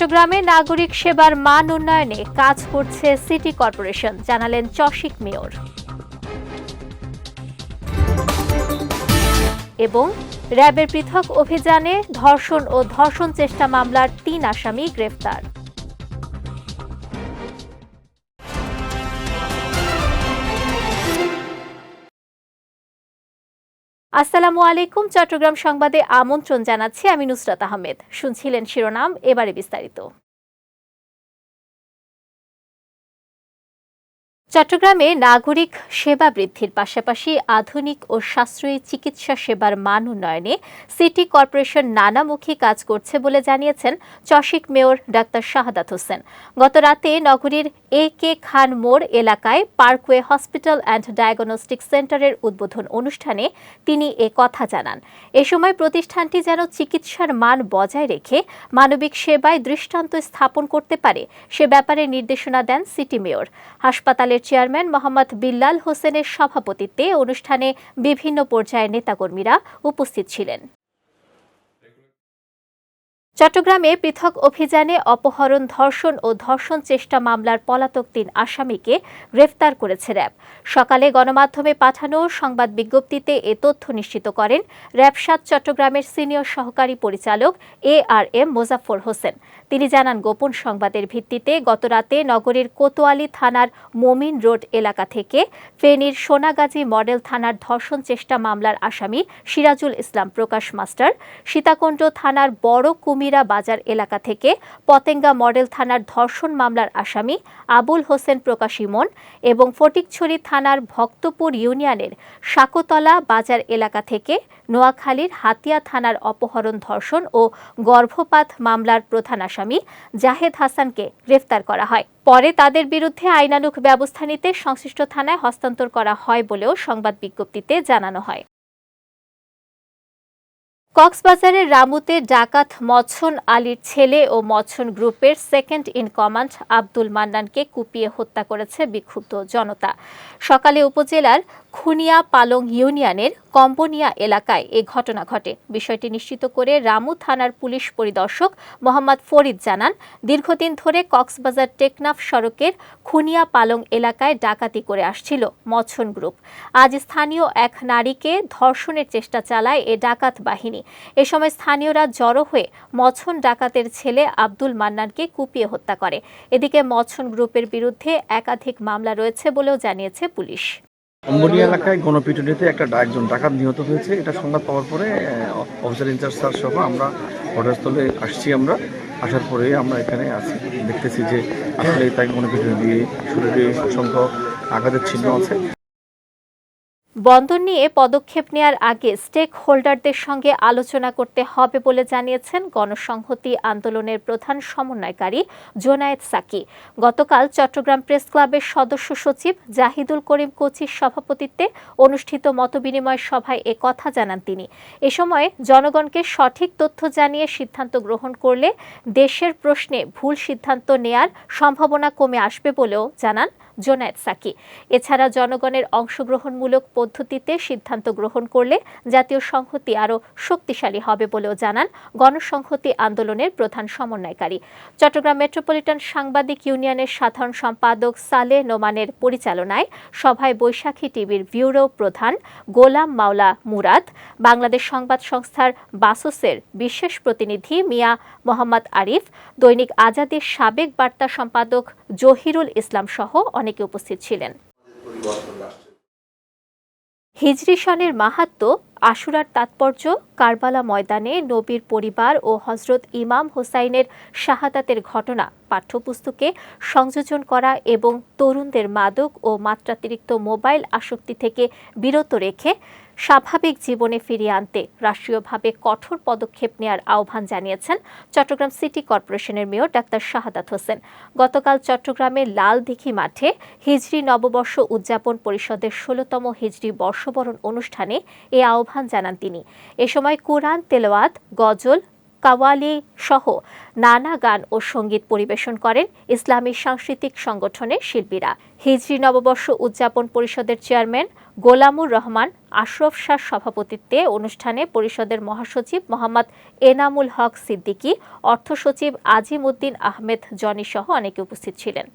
চট্টগ্রামে নাগরিক সেবার মান উন্নয়নে কাজ করছে সিটি কর্পোরেশন, জানালেন চশিক মেয়র। এবং র্যাবের পৃথক অভিযানে ধর্ষণ ও ধর্ষণ চেষ্টা মামলার তিন আসামি গ্রেফতার। আসসালামু আলাইকুম চট্টগ্রাম সংবাদে আমন্ত্রণ জানাচ্ছি আমি নুসরাত আহমেদ। শুনছিলেন শিরোনাম এবারে বিস্তারিত। চট্টগ্রামে নাগরিক সেবা বৃদ্ধির পাশাপাশি আধুনিক ও সাশ্রয়ী চিকিৎসা সেবার মান উন্নয়নে সিটি কর্পোরেশন নানামুখী কাজ করছে বলে জানিয়েছেন চশিক মেয়র ডাক্তার শাহাদাত হোসেন। গত রাতে নগরীর এ কে খান মোড় এলাকায় পার্কওয়ে হসপিটাল অ্যান্ড ডায়াগনস্টিক সেন্টারের উদ্বোধন অনুষ্ঠানে তিনি এ কথা জানান। এ সময় প্রতিষ্ঠানটি যেন চিকিৎসার মান বজায় রেখে মানবিক সেবায় দৃষ্টান্ত স্থাপন করতে পারে সে ব্যাপারে নির্দেশনা দেন সিটি মেয়র। হাসপাতালের চেয়ারম্যান মোহাম্মদ বিল্লাল হোসেনের সভাপতিত্বে অনুষ্ঠানে বিভিন্ন পর্যায়ের নেতাকর্মীরা উপস্থিত ছিলেন। চট্টগ্রামে পৃথক অভিযানে অপহরণ, ধর্ষণ ও ধর্ষণ চেষ্টা মামলার পলাতক তিন আসামিকে গ্রেফতার করেছে র্যাব। সকালে গণমাধ্যমে পাঠানো সংবাদ বিজ্ঞপ্তিতে এ তথ্য নিশ্চিত করেন র্যাব সাত চট্টগ্রামের সিনিয়র সহকারী পরিচালক A R M Mozaffar Hossain. তিনি জানান, গোপন সংবাদের ভিত্তিতে গতরাতে নগরীর কোতোয়ালি থানার মোমিন রোড এলাকা থেকে ফেনীর সোনাগাজী মডেল থানার ধর্ষণ চেষ্টা মামলার আসামি সিরাজুল ইসলাম প্রকাশ মাস্টার, সীতাকুণ্ড থানার বড় কুমিরা বাজার এলাকা থেকে পতেঙ্গা মডেল থানার ধর্ষণ মামলার আসামি আবুল হোসেন প্রকাশ ইমন এবং ফটিকছড়ি থানার ভক্তপুর ইউনিয়নের শাকতলা বাজার এলাকা থেকে নোয়াখালীর হাতিয়া থানার অপহরণ ধর্ষণ ও গর্ভপাত মামলার প্রধান আসামি জাহেদ হাসানকে গ্রেফতার করা হয়। পরে তাদের বিরুদ্ধে আইনানুগ ব্যবস্থা নিতে সংশ্লিষ্ট থানায় হস্তান্তর করা হয় বলেও সংবাদ বিজ্ঞপ্তিতে জানানো হয়। কক্সবাজারের রামুতে ডাকাত মছন আলীর ছেলে ও মছন গ্রুপের সেকেন্ড ইন কমান্ড আব্দুল মান্নানকে কুপিয়ে হত্যা করেছে বিক্ষুব্ধ জনতা। সকালে উপজেলার খুনিয়া পালং ইউনিয়নের কম্বোনিয়া এলাকায় এ ঘটনা ঘটে। বিষয়টি নিশ্চিত করে রামু থানার পুলিশ পরিদর্শক মোহাম্মদ ফরিদ জানান, দীর্ঘদিন ধরে কক্সবাজার টেকনাফ সড়কের খুনিয়া পালং এলাকায় ডাকাতি করে আসছিল মছন গ্রুপ। আজ স্থানীয় এক নারীকে ধর্ষণের চেষ্টা চালায় এ ডাকাত বাহিনী। এ সময় স্থানীয়রা জড়ো হয়ে মছন ডাকাতের ছেলে আব্দুল মান্নানকে কুপিয়ে হত্যা করে। এদিকে মছন গ্রুপের বিরুদ্ধে একাধিক মামলা রয়েছে বলেও জানিয়েছে পুলিশ। অম্বনি এলাকায় গণপিটুনিতে একটা ডাকজন ডাকাত নিহত হয়েছে। এটা সংবাদ পাওয়ার পরে অফিসার ইনচার্জ স্যার সহ আমরা ঘটনাস্থলে আসছি আমরা। আসার পরে আমরা এখানে আছি, দেখতেছি যে আসলে তাই গণপিটুনি দিয়ে শরীরে অসংখ্য আঘাতের চিহ্ন আছে। বন্দর নিয়ে পদক্ষেপ নেয়ার আগে স্টেক হোল্ডারদের সঙ্গে আলোচনা করতে হবে বলে জানিয়েছেন গণসংহতি আন্দোলনের প্রধান সমন্বয়কারী জোনায়েদ সাকি। গতকাল চট্টগ্রাম প্রেস ক্লাবের সদস্য সচিব জাহিদুল করিম কোচির সভাপতিত্বে অনুষ্ঠিত মতবিনিময় সভায় এ কথা জানান তিনি। এ সময় জনগণকে সঠিক তথ্য জানিয়ে সিদ্ধান্ত গ্রহণ করলে দেশের প্রশ্নে ভুল সিদ্ধান্ত নেয়ার সম্ভাবনা কমে আসবে বলেও জানান জোনায়েদ সাকি। এছাড়া জনগণের অংশগ্রহণমূলক পদ্ধতিতে সিদ্ধান্ত গ্রহণ করলে জাতীয় সংহতি আরও শক্তিশালী হবে বলেও জানান গণসংহতি আন্দোলনের প্রধান সমন্বয়কারী। চট্টগ্রাম মেট্রোপলিটন সাংবাদিক ইউনিয়নের সাধারণ সম্পাদক সালে নোমানের পরিচালনায় সভায় বৈশাখী টিভির ব্যুরো প্রধান গোলাম মাওলা মুরাদ, বাংলাদেশ সংবাদ সংস্থার বাসসের বিশেষ প্রতিনিধি মিয়া মোহাম্মদ আরিফ, দৈনিক আজাদের সাবেক বার্তা সম্পাদক জহিরুল ইসলাম সহ অনেকে উপস্থিত ছিলেন। হিজরি সনের মাহাত্ম, আশুরার তাৎপর্য, কারবালা ময়দানে নবীর পরিবার ও হজরত ইমাম হোসাইনের শাহাদাতের ঘটনা, পাঠ্যপুস্তকে সংযোজন করা এবং তরুণদের মাদক ও মাত্রাতিরিক্ত মোবাইল আসক্তি থেকে বিরত রেখে স্বাভাবিক জীবনে ফিরিয়ে আনতে রাষ্ট্রীয়ভাবে কঠোর পদক্ষেপ নেয়ার আহ্বান জানিয়েছেন চট্টগ্রাম সিটি কর্পোরেশনের মেয়র ডাক্তার শাহাদাত হোসেন। গতকাল চট্টগ্রামের লালদিঘি মাঠে হিজরি নববর্ষ উদযাপন পরিষদের ষোলতম হিজরি বর্ষবরণ অনুষ্ঠানে এ আহ্বান জানান তিনি। এ সময় কোরআন তেলোয়াত গজল কাওয়ালি সহ নানা গান ও সংগীত পরিবেশন করেন ইসলামী সাংস্কৃতিক সংগঠনের শিল্পীরা। হিজরি নববর্ষ উদযাপন পরিষদের চেয়ারম্যান গোলামুর রহমান, আশরফ শাহ সভাপতিত্বে অনুষ্ঠানে পরিষদের মহাসচিব মোহাম্মদ এনামুল হক সিদ্দিকী অর্থ সচিব আজিম উদ্দিন আহমেদ, জনি সহ অনেকে উপস্থিত ছিলেন।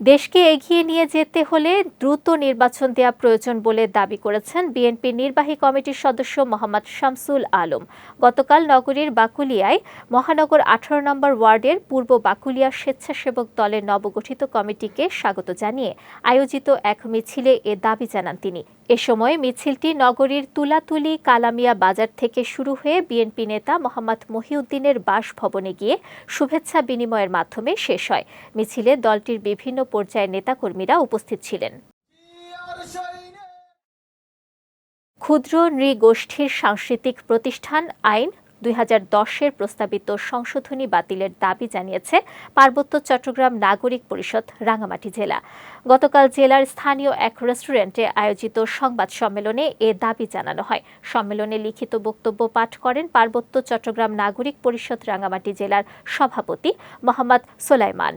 দেশকে এগিয়ে নিয়ে যেতে হলে দ্রুত নির্বাচন দেওয়া প্রয়োজন বলে দাবি করেছেন বিএনপি নির্বাহী কমিটির সদস্য মোহাম্মদ শামসুল আলম। গতকাল নগরীর বাকুলিয়ায় মহানগর আঠারো নম্বর ওয়ার্ডের পূর্ব বাকুলিয়া স্বেচ্ছাসেবক দলের নবগঠিত কমিটিকে স্বাগত জানিয়ে আয়োজিত এক মিছিলে এ দাবি জানান তিনি। এ সময় মিছিলটি নগরীর তুলাতুলি কালামিয়া বাজার থেকে শুরু হয়ে বিএনপি নেতা মোহাম্মদ মহিউদ্দিনের বাসভবনে গিয়ে শুভেচ্ছা বিনিময়ের মাধ্যমে শেষ হয়। মিছিলে দলটির বিভিন্ন পর্যায়ের নেতাকর্মীরা উপস্থিত ছিলেন। ক্ষুদ্র নৃগোষ্ঠীর সাংস্কৃতিক প্রতিষ্ঠান আইন দুই হাজার প্রস্তাবিত সংশোধনী বাতিলের দাবি জানিয়েছে পার্বত্য চট্টগ্রাম নাগরিক পরিষদ রাঙামাটি জেলা। গতকাল জেলার স্থানীয় এক রেস্টুরেন্টে আয়োজিত সংবাদ সম্মেলনে এ দাবি জানানো হয়। সম্মেলনে লিখিত বক্তব্য পাঠ করেন পার্বত্য চট্টগ্রাম নাগরিক পরিষদ রাঙামাটি জেলার সভাপতি মোহাম্মদ সোলাইমান।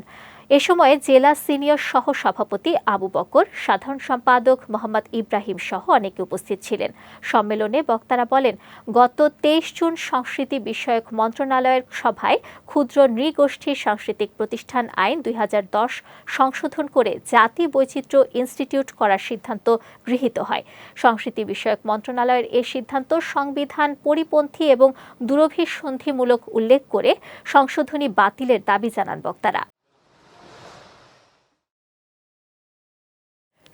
এ সময় জেলা সিনিয়র সহ সভাপতি আবু বকর, সাধারণ সম্পাদক মোহাম্মদ ইব্রাহিম সহ অনেকে উপস্থিত ছিলেন। সম্মেলনে বক্তারা বলেন, গত তেইশ জুন সংস্কৃতি বিষয়ক মন্ত্রণালয়ের সভায় ক্ষুদ্র নৃগোষ্ঠীর সাংস্কৃতিক প্রতিষ্ঠান আইন দুই হাজার দশ সংশোধন করে জাতি বৈচিত্র্য ইনস্টিটিউট করার সিদ্ধান্ত গৃহীত হয়। সংস্কৃতি বিষয়ক মন্ত্রণালয়ের এ সিদ্ধান্ত সংবিধান পরিপন্থী এবং দুরভিসন্ধিমূলক উল্লেখ করে সংশোধনী বাতিলের দাবি জানান বক্তারা।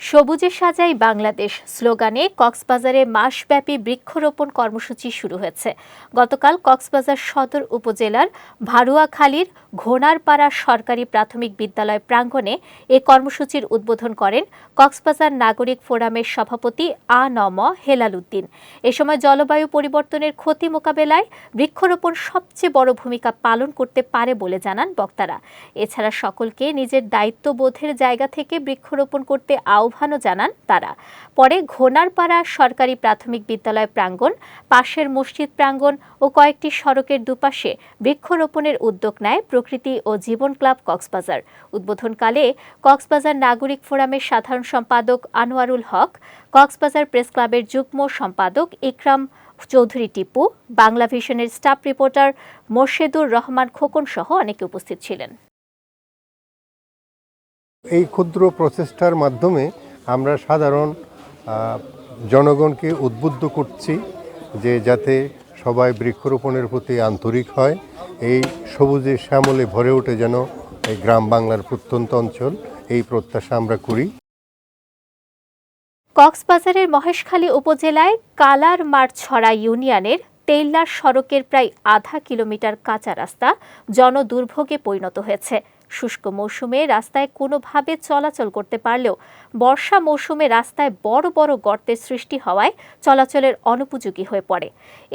সবুজে সাজাই বাংলাদেশ স্লোগানে কক্সবাজারে মাসব্যাপী বৃক্ষরোপণ কর্মসূচি শুরু হয়েছে। গতকাল কক্সবাজার সদর উপজেলার ভারুয়াখালীর ঘোনারপাড়া সরকারি প্রাথমিক বিদ্যালয় প্রাঙ্গণে এ কর্মসূচির উদ্বোধন করেন কক্সবাজার নাগরিক ফোরামের সভাপতি আ নম হেলাল উদ্দিন এ সময় জলবায়ু পরিবর্তনের ক্ষতি মোকাবেলায় বৃক্ষরোপণ সবচেয়ে বড় ভূমিকা পালন করতে পারে বলে জানান বক্তারা। এছাড়া সকলকে নিজের দায়িত্ববোধের জায়গা থেকে বৃক্ষরোপণ করতে আহ্বানও জানান তারা। পরে ঘোনারপাড়া সরকারি প্রাথমিক বিদ্যালয় প্রাঙ্গণ, পাশের মসজিদ প্রাঙ্গণ ও কয়েকটি সড়কের দুপাশে বৃক্ষরোপণের উদ্যোগ নেয় প্রকৃতি ও জীবন ক্লাব কক্সবাজার। উদ্বোধনকালে কক্সবাজার নাগরিক ফোরামের সাধারণ সম্পাদক আনোয়ারুল হক, কক্সবাজার প্রেস ক্লাবের যুগ্ম সম্পাদক ইকরাম চৌধুরী টিপু, বাংলা ভিশনের স্টাফ রিপোর্টার মোর্শেদুর রহমান খোকন সহ অনেকে উপস্থিত ছিলেন। এই ক্ষুদ্র প্রচেষ্টার মাধ্যমে আমরা সাধারণ জনগণকে উদ্বুদ্ধ করছি যে যাতে সবাই বৃক্ষরোপণের প্রতি আন্তরিক হয়, এই সবুজের শ্যামলে ভরে ওঠে যেন এই গ্রাম বাংলার প্রত্যন্ত অঞ্চল, এই প্রত্যাশা আমরা করি। কক্সবাজারের মহেশখালী উপজেলায় কালার মারছড়া ইউনিয়নের তেইল্লার সড়কের প্রায় আধা কিলোমিটার কাঁচা রাস্তা জনদুর্ভোগে পরিণত হয়েছে। শুষ্ক মৌসুমে রাস্তায় কোনোভাবে চলাচল করতে পারলেও বর্ষা মৌসুমে রাস্তায় বড় বড় গর্তের সৃষ্টি হওয়ায় চলাচলের অনুপযোগী হয়ে পড়ে।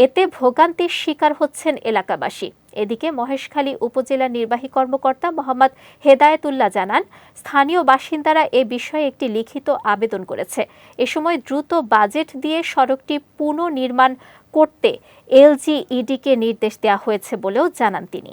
এতে ভোগান্তির শিকার হচ্ছেন এলাকাবাসী। এদিকে মহেশখালী উপজেলা নির্বাহী কর্মকর্তা মোহাম্মদ হেদায়েতুল্লাহ জানান, স্থানীয় বাসিন্দারা এ বিষয়ে একটি লিখিত আবেদন করেছে। এ সময় দ্রুত বাজেট দিয়ে সড়কটি পুনর্নির্মাণ করতে এলজিইডিকে নির্দেশ দেওয়া হয়েছে বলেও জানান তিনি।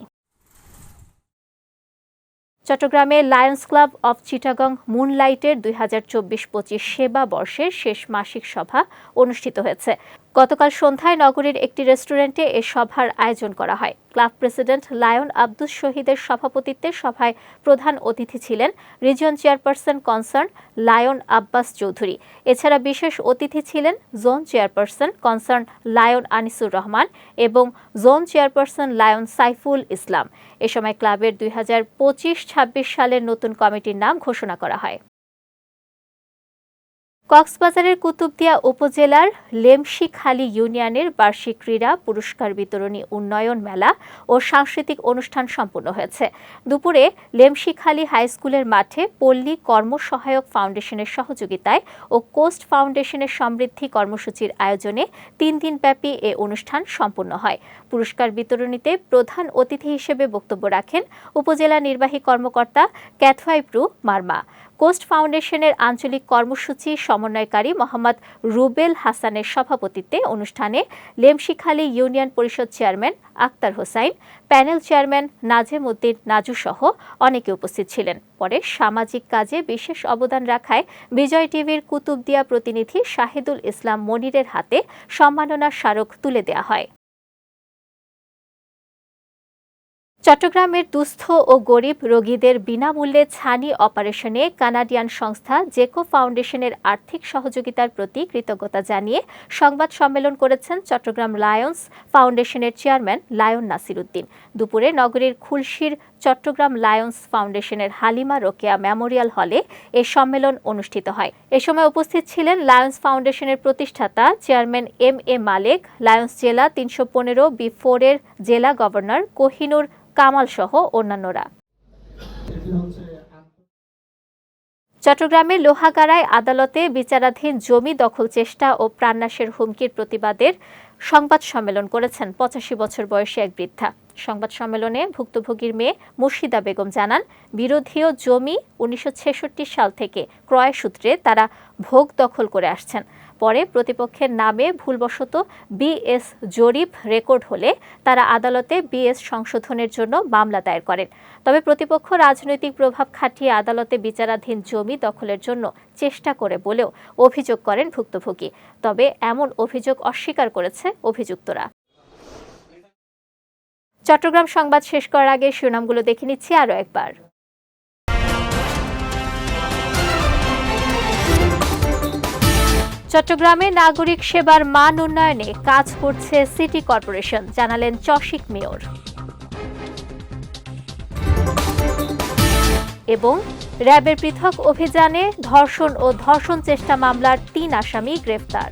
চট্টগ্রামে লায়ন্স ক্লাব অফ চিটাগং মুনলাইটের দুই হাজার চব্বিশ পঁচিশ সেবা বর্ষের শেষ মাসিক সভা অনুষ্ঠিত হয়েছে। গতকাল সন্ধ্যায় নগরীর একটি রেস্টুরেন্টে এ সভার আয়োজন করা হয়। ক্লাব প্রেসিডেন্ট লায়ন আব্দুস শহীদের সভাপতিত্বে সভায় প্রধান অতিথি ছিলেন region chairperson concern lion Abbas Chowdhury. এছাড়া বিশেষ অতিথি ছিলেন zone chairperson concern lion Anisur Rahman এবং zone chairperson lion Saiful Islam. এ সময় ক্লাবের দুই হাজার পঁচিশ ছাব্বিশ সালের নতুন কমিটির নাম ঘোষণা করা হয়। কক্সবাজারের কুতুবদিয়া উপজেলার লেমশিখালী ইউনিয়নের বার্ষিক ক্রীড়া পুরস্কার বিতরণী উন্নয়ন মেলা ও সাংস্কৃতিক অনুষ্ঠান সম্পন্ন হয়েছে। দুপুরে লেমশিখালী হাই স্কুলের মাঠে পল্লী কর্মসহায়ক ফাউন্ডেশনের সহযোগিতায় ও কোস্ট ফাউন্ডেশনের সমৃদ্ধি কর্মসূচির আয়োজনে তিন দিনব্যাপী এ অনুষ্ঠান সম্পন্ন হয়। পুরস্কার বিতরণীতে প্রধান অতিথি হিসেবে বক্তব্য রাখেন উপজেলা নির্বাহী কর্মকর্তা ক্যাথওয়াইপ্রু মার্মা। কোস্ট ফাউন্ডেশনের আঞ্চলিক কর্মসূচি সমন্বয়কারী মোহাম্মদ রুবেল হাসানের সভাপতিত্বে অনুষ্ঠানে লেমশিখালী ইউনিয়ন পরিষদ chairman Akter Hossain, panel chairman Nazem Uddin Naju সহ অনেকে উপস্থিত ছিলেন। পরে সামাজিক কাজে বিশেষ অবদান রাখায় বিজয় টিভির কুতুবদিয়া প্রতিনিধি শাহিদুল ইসলাম মনিরের হাতে সম্মাননা স্মারক তুলে দেওয়া হয়। চট্টগ্রামের দুস্থ ও গরিব রোগীদের বিনামূল্যে ছানি অপারেশনে কানাডিয়ান সংস্থা জেকো ফাউন্ডেশনের আর্থিক সহযোগিতার প্রতি কৃতজ্ঞতা জানিয়ে সংবাদ সম্মেলন করেছেন চট্টগ্রাম লায়ন্স ফাউন্ডেশনের চেয়ারম্যান লায়ন নাসির উদ্দিন দুপুরে নগরীর খুলশির চট্টগ্রাম লায়ন্স ফাউন্ডেশনের হালিমা রোকেয়া মেমোরিয়াল হলে এ সম্মেলন অনুষ্ঠিত হয়। এ সময় উপস্থিত ছিলেন লায়ন্স ফাউন্ডেশনের প্রতিষ্ঠাতা chairman M A Malek, lions জেলা তিনশো পনেরো বি ফোরের জেলা গভর্নর কোহিনুর কামাল সহ অন্যান্যরা। চট্টগ্রামের লোহাগাড়ায় আদালতে বিচারাধীন জমি দখল চেষ্টা ও প্রাণনাশের হুমকির প্রতিবাদের সংবাদ সম্মেলন করেছেন পঁচাশি বছর বয়সী এক বৃদ্ধা। সংবাদ সম্মেলনে ভুক্তভোগীর মেয়ে মুর্শিদা বেগম জানান বিরোধীয় জমি উনিশশো ছেষট্টি সাল থেকে ক্রয় সূত্রে তারা ভোগ দখল করে আসছেন। পরে প্রতিপক্ষের নামে ভুলবশত বিএস জরিপ রেকর্ড হলে তারা আদালতে বিএস সংশোধনের জন্য মামলা দায়ের করেন। তবে প্রতিপক্ষ রাজনৈতিক প্রভাব খাটিয়ে আদালতে বিচারাধীন জমি দখলের জন্য চেষ্টা করে বলেও অভিযোগ করেন ভুক্তভোগী। তবে এমন অভিযোগ অস্বীকার করেছে অভিযুক্তরা। চট্টগ্রাম সংবাদ শেষ করার আগে শিরোনামগুলো দেখে নিচ্ছি আরও একবার। চট্টগ্রামে নাগরিক সেবার মান উন্নয়নে কাজ করছে সিটি কর্পোরেশন, জানালেন চশিক মেয়র। এবং র্যাবের পৃথক অভিযানে ধর্ষণ ও ধর্ষণ চেষ্টা মামলার তিন আসামি গ্রেফতার।